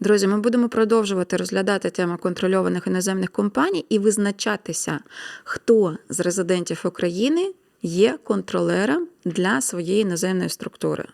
Друзі, ми будемо продовжувати розглядати тему контрольованих іноземних компаній і визначатися, хто з резидентів України є контролером для своєї іноземної структури.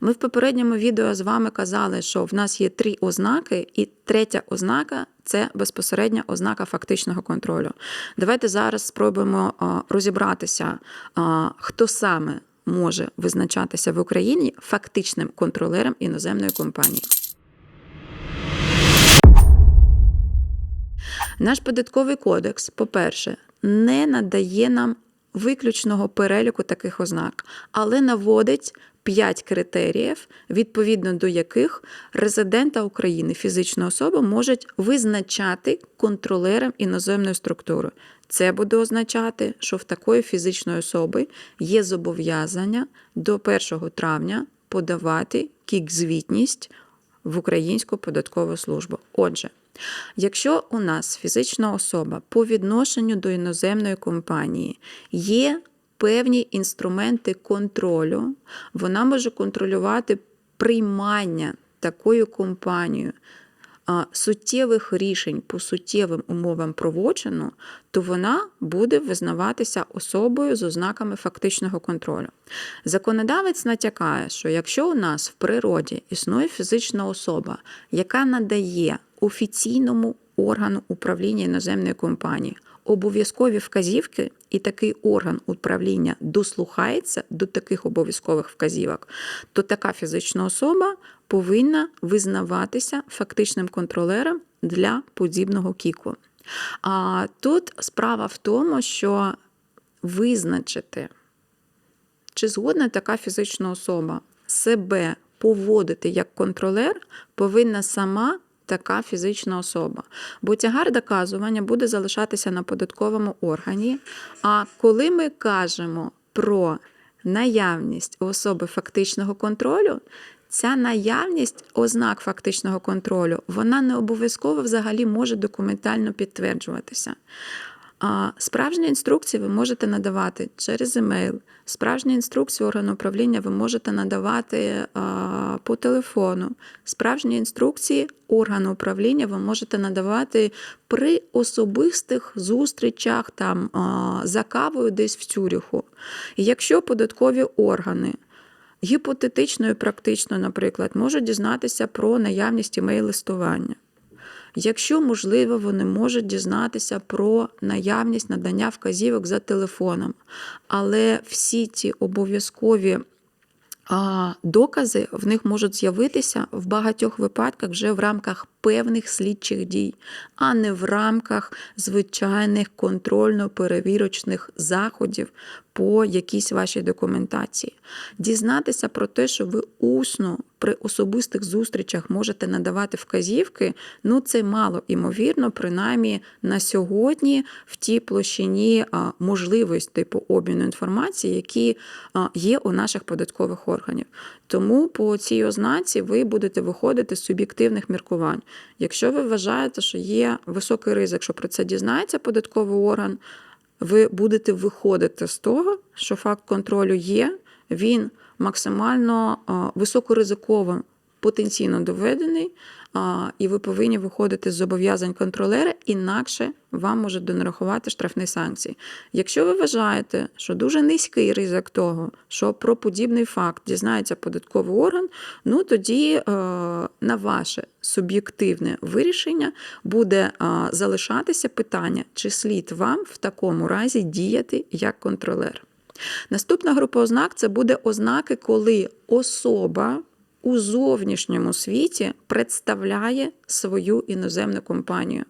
Ми в попередньому відео з вами казали, що в нас є три ознаки, і третя ознака це безпосередня ознака фактичного контролю. Давайте зараз спробуємо розібратися, хто саме може визначатися в Україні фактичним контролером іноземної компанії. Наш податковий кодекс, по-перше, не надає нам виключного переліку таких ознак, але наводить 5 критеріїв, відповідно до яких резидента України, фізична особа, можуть визначати контролером іноземної структури. Це буде означати, що в такої фізичної особи є зобов'язання до 1 травня подавати кік-звітність в Українську податкову службу. Отже, якщо у нас фізична особа по відношенню до іноземної компанії є певні інструменти контролю, вона може контролювати приймання такою компанією суттєвих рішень по суттєвим умовам проводжену, то вона буде визнаватися особою з ознаками фактичного контролю. Законодавець натякає, що якщо у нас в природі існує фізична особа, яка надає офіційному органу управління іноземної компанії обов'язкові вказівки, і такий орган управління дослухається до таких обов'язкових вказівок, то така фізична особа повинна визнаватися фактичним контролером для подібного кіку. А тут справа в тому, що визначити, чи згодна така фізична особа себе поводити як контролер, повинна сама така фізична особа. Бо тягар доказування буде залишатися на податковому органі. А коли ми кажемо про наявність особи фактичного контролю, Ця наявність ознак фактичного контролю, вона не обов'язково взагалі може документально підтверджуватися. А Справжні інструкції ви можете надавати через емейл. Справжні інструкції органу управління ви можете надавати а, по телефону. Справжні інструкції органу управління ви можете надавати при особистих зустрічах там, а, за кавою десь в Цюріху. Якщо податкові органи гіпотетично і практично, наприклад, можуть дізнатися про наявність імейл-листування. Якщо можливо, вони можуть дізнатися про наявність надання вказівок за телефоном. Але всі ці обов'язкові докази в них можуть з'явитися в багатьох випадках вже в рамках певних слідчих дій, а не в рамках звичайних контрольно-перевірочних заходів по якійсь вашій документації. Дізнатися про те, що ви усно при особистих зустрічах можете надавати вказівки, ну це мало імовірно, принаймні на сьогодні в тій площині можливостей по обміну інформації, які є у наших податкових органів. Тому по цій ознаці ви будете виходити з суб'єктивних міркувань. Якщо ви вважаєте, що є високий ризик, що про це дізнається податковий орган, ви будете виходити з того, що факт контролю є, він максимально високоризиковим, потенційно доведений, і ви повинні виходити з зобов'язань контролера, інакше вам можуть донарахувати штрафні санкції. Якщо ви вважаєте, що дуже низький ризик того, що про подібний факт дізнається податковий орган, ну тоді е, на ваше суб'єктивне вирішення буде е, залишатися питання, чи слід вам в такому разі діяти як контролер. Наступна група ознак це буде ознаки, коли особа у зовнішньому світі представляє свою іноземну компанію.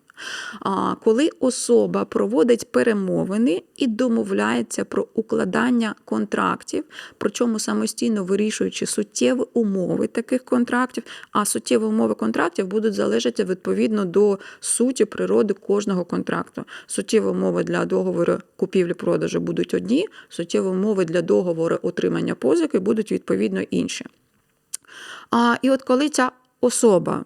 Коли особа проводить перемовини і домовляється про укладання контрактів, причому самостійно вирішуючи суттєві умови таких контрактів, а суттєві умови контрактів будуть залежати відповідно до суті природи кожного контракту. Суттєві умови для договору купівлі-продажу будуть одні, суттєві умови для договору отримання позики будуть відповідно інші. А, І от коли ця особа,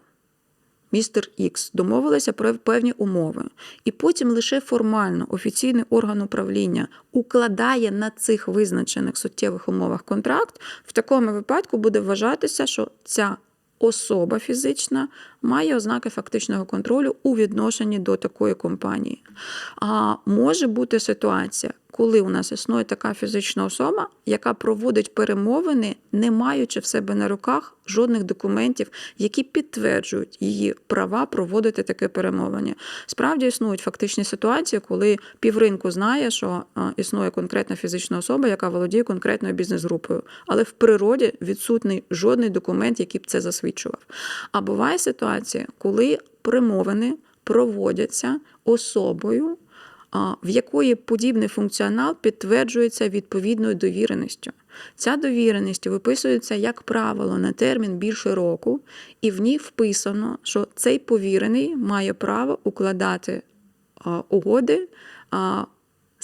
містер Ікс, домовилася про певні умови, і потім лише формально офіційний орган управління укладає на цих визначених суттєвих умовах контракт, в такому випадку буде вважатися, що ця особа фізична має ознаки фактичного контролю у відношенні до такої компанії. А може бути ситуація, коли у нас існує така фізична особа, яка проводить перемовини, не маючи в себе на руках жодних документів, які підтверджують її права проводити таке перемовини. Справді існують фактичні ситуації, коли півринку знає, що існує конкретна фізична особа, яка володіє конкретною бізнес-групою, але в природі відсутний жодний документ, який б це засвідчував. А буває ситуація, коли перемовини проводяться особою, в якої подібний функціонал підтверджується відповідною довіреністю. Ця довіреність виписується, як правило, на термін більше року, і в ній вписано, що цей повірений має право укладати угоди,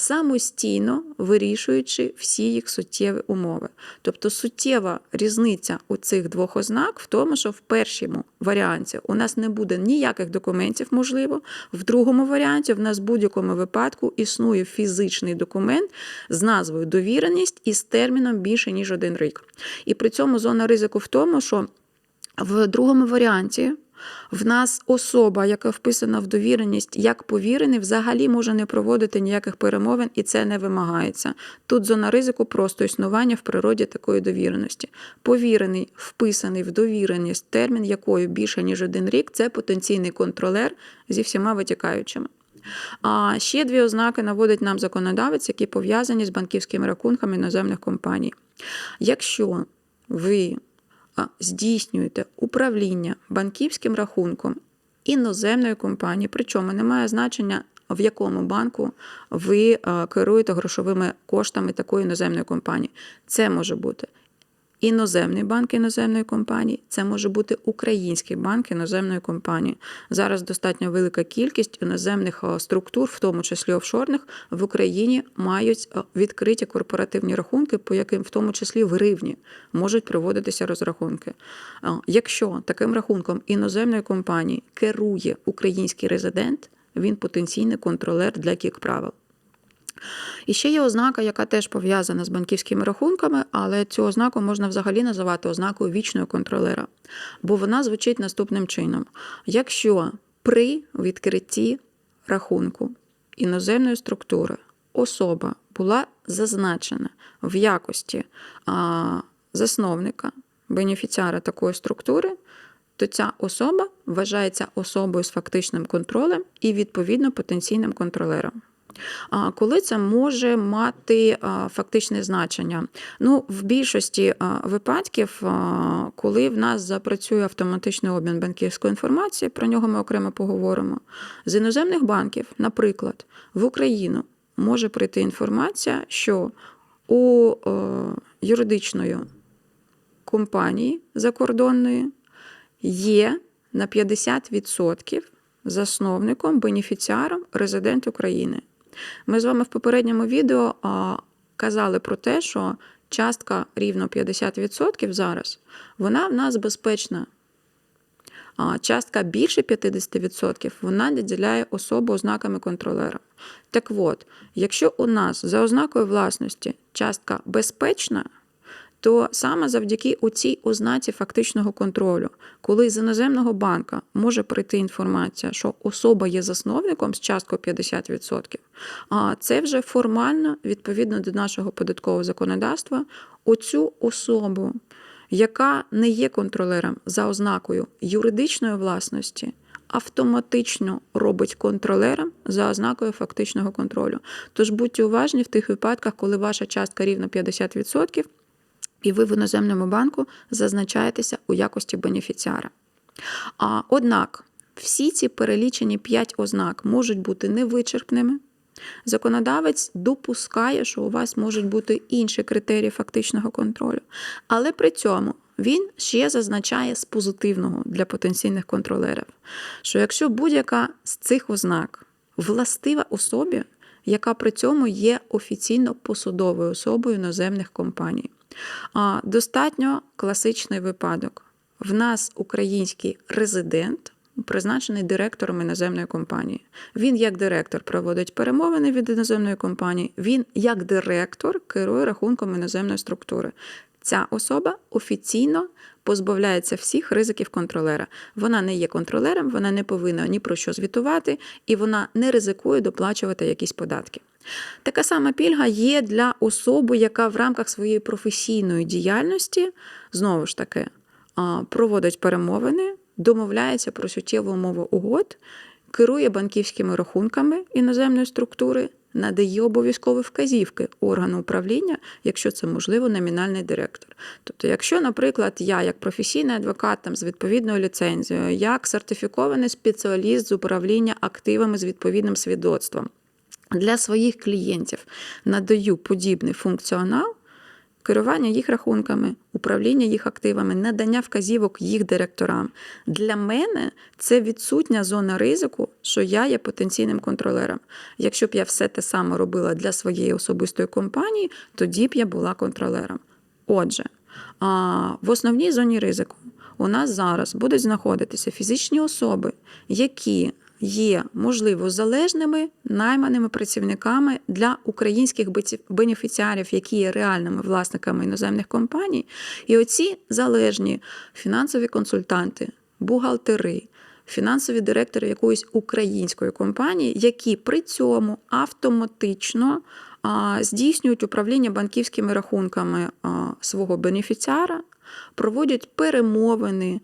самостійно вирішуючи всі їх суттєві умови. Тобто суттєва різниця у цих двох ознак в тому, що в першому варіанті у нас не буде ніяких документів, можливо, в другому варіанті в нас в будь-якому випадку існує фізичний документ з назвою довіреність і з терміном більше ніж один рік. І при цьому зона ризику в тому, що в другому варіанті в нас особа, яка вписана в довіреність як повірений, взагалі може не проводити ніяких перемовин, і це не вимагається. Тут зона ризику просто існування в природі такої довіреності. Повірений, вписаний в довіреність, термін якої більше ніж один рік, це потенційний контролер зі всіма витікаючими. А ще дві ознаки наводить нам законодавець, які пов'язані з банківськими рахунками іноземних компаній. Якщо ви здійснюєте управління банківським рахунком іноземної компанії, причому немає значення, в якому банку ви керуєте грошовими коштами такої іноземної компанії. Це може бути іноземний банк іноземної компанії, це може бути український банк іноземної компанії. Зараз достатньо велика кількість іноземних структур, в тому числі офшорних, в Україні мають відкриті корпоративні рахунки, по яким, в тому числі в гривні, можуть проводитися розрахунки. Якщо таким рахунком іноземної компанії керує український резидент, він потенційний контролер для кік правил. І ще є ознака, яка теж пов'язана з банківськими рахунками, але цю ознаку можна взагалі називати ознакою вічного контролера, бо вона звучить наступним чином: якщо при відкритті рахунку іноземної структури особа була зазначена в якості а, засновника, бенефіціара такої структури, то ця особа вважається особою з фактичним контролем і, відповідно, потенційним контролером. Коли це може мати фактичне значення? Ну, в більшості випадків, коли в нас запрацює автоматичний обмін банківської інформації, про нього ми окремо поговоримо. З іноземних банків, наприклад, в Україну може прийти інформація, що у е, юридичної компанії закордонної є на 50% засновником, бенефіціаром резидент України. Ми з вами в попередньому відео казали про те, що частка рівно 50% зараз, вона в нас безпечна. А частка більше 50% вона наділяє особу ознаками контролера. Так от, якщо у нас за ознакою власності частка безпечна, то саме завдяки цій ознаці фактичного контролю, коли з іноземного банка може прийти інформація, що особа є засновником з часткою 50%, а це вже формально, відповідно до нашого податкового законодавства, оцю особу, яка не є контролером за ознакою юридичної власності. Автоматично робить контролером за ознакою фактичного контролю. Тож будьте уважні в тих випадках, коли ваша частка рівно 50%, і ви в іноземному банку зазначаєтеся у якості бенефіціара. А, Однак всі ці перелічені 5 ознак можуть бути невичерпними. Законодавець допускає, що у вас можуть бути інші критерії фактичного контролю. Але при цьому він ще зазначає з позитивного для потенційних контролерів, що якщо будь-яка з цих ознак властива особі, яка при цьому є офіційно посудовою особою іноземних компаній, Достатньо класичний випадок. В нас український резидент, призначений директором іноземної компанії. Він, як директор, проводить перемовини від іноземної компанії. Він, як директор, керує рахунком іноземної структури. ця особа офіційно позбавляється всіх ризиків контролера. Вона не є контролером, вона не повинна ні про що звітувати, і вона не ризикує доплачувати якісь податки. Така сама пільга є для особи, яка в рамках своєї професійної діяльності знову ж таки проводить перемовини, домовляється про суттєву умову угод, керує банківськими рахунками іноземної структури, надає обов'язкові вказівки органу управління, якщо це можливо, номінальний директор. Тобто, якщо, наприклад, я, як професійний адвокат там, з відповідною ліцензією, як сертифікований спеціаліст з управління активами з відповідним свідоцтвом, для своїх клієнтів надаю подібний функціонал. Керування їх рахунками, управління їх активами, надання вказівок їх директорам. Для мене це відсутня зона ризику, що я є потенційним контролером. Якщо б я все те саме робила для своєї особистої компанії, тоді б я була контролером. Отже, в основній зоні ризику у нас зараз будуть знаходитися фізичні особи, які є, можливо, залежними найманими працівниками для українських бенефіціарів, які є реальними власниками іноземних компаній. І оці залежні фінансові консультанти, бухгалтери, фінансові директори якоїсь української компанії, які при цьому автоматично а, здійснюють управління банківськими рахунками а, свого бенефіціара, проводять перемовини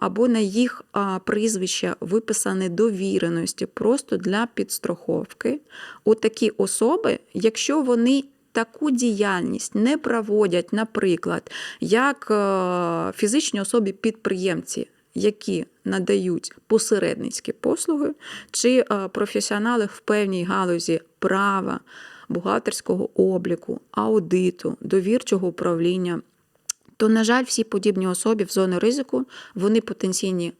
або на їх прізвища виписані довіреності просто для підстраховки. От такі особи, якщо вони таку діяльність не проводять, наприклад, як е, фізичні особи-підприємці, які надають посередницькі послуги, чи е, професіонали в певній галузі права, бухгалтерського обліку, аудиту, довірчого управління. То, на жаль, всі подібні особи в зону ризику, вони потенційні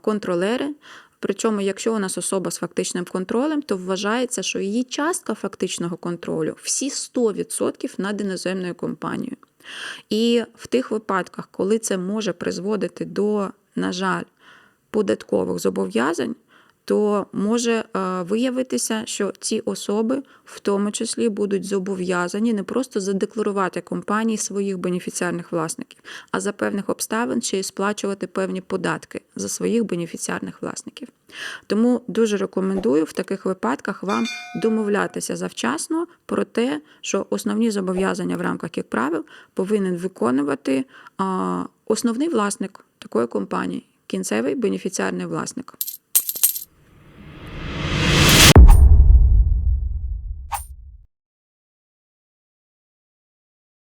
контролери. Причому, якщо у нас особа з фактичним контролем, то вважається, що її частка фактичного контролю всі 100% над іноземною компанією. І в тих випадках, коли це може призводити до, на жаль, податкових зобов'язань, то може е, виявитися, що ці особи в тому числі будуть зобов'язані не просто задекларувати компанії своїх бенефіціарних власників, а за певних обставин ще й сплачувати певні податки за своїх бенефіціарних власників. Тому дуже рекомендую в таких випадках вам домовлятися завчасно про те, що основні зобов'язання в рамках як правил повинен виконувати основний власник такої компанії, кінцевий бенефіціарний власник.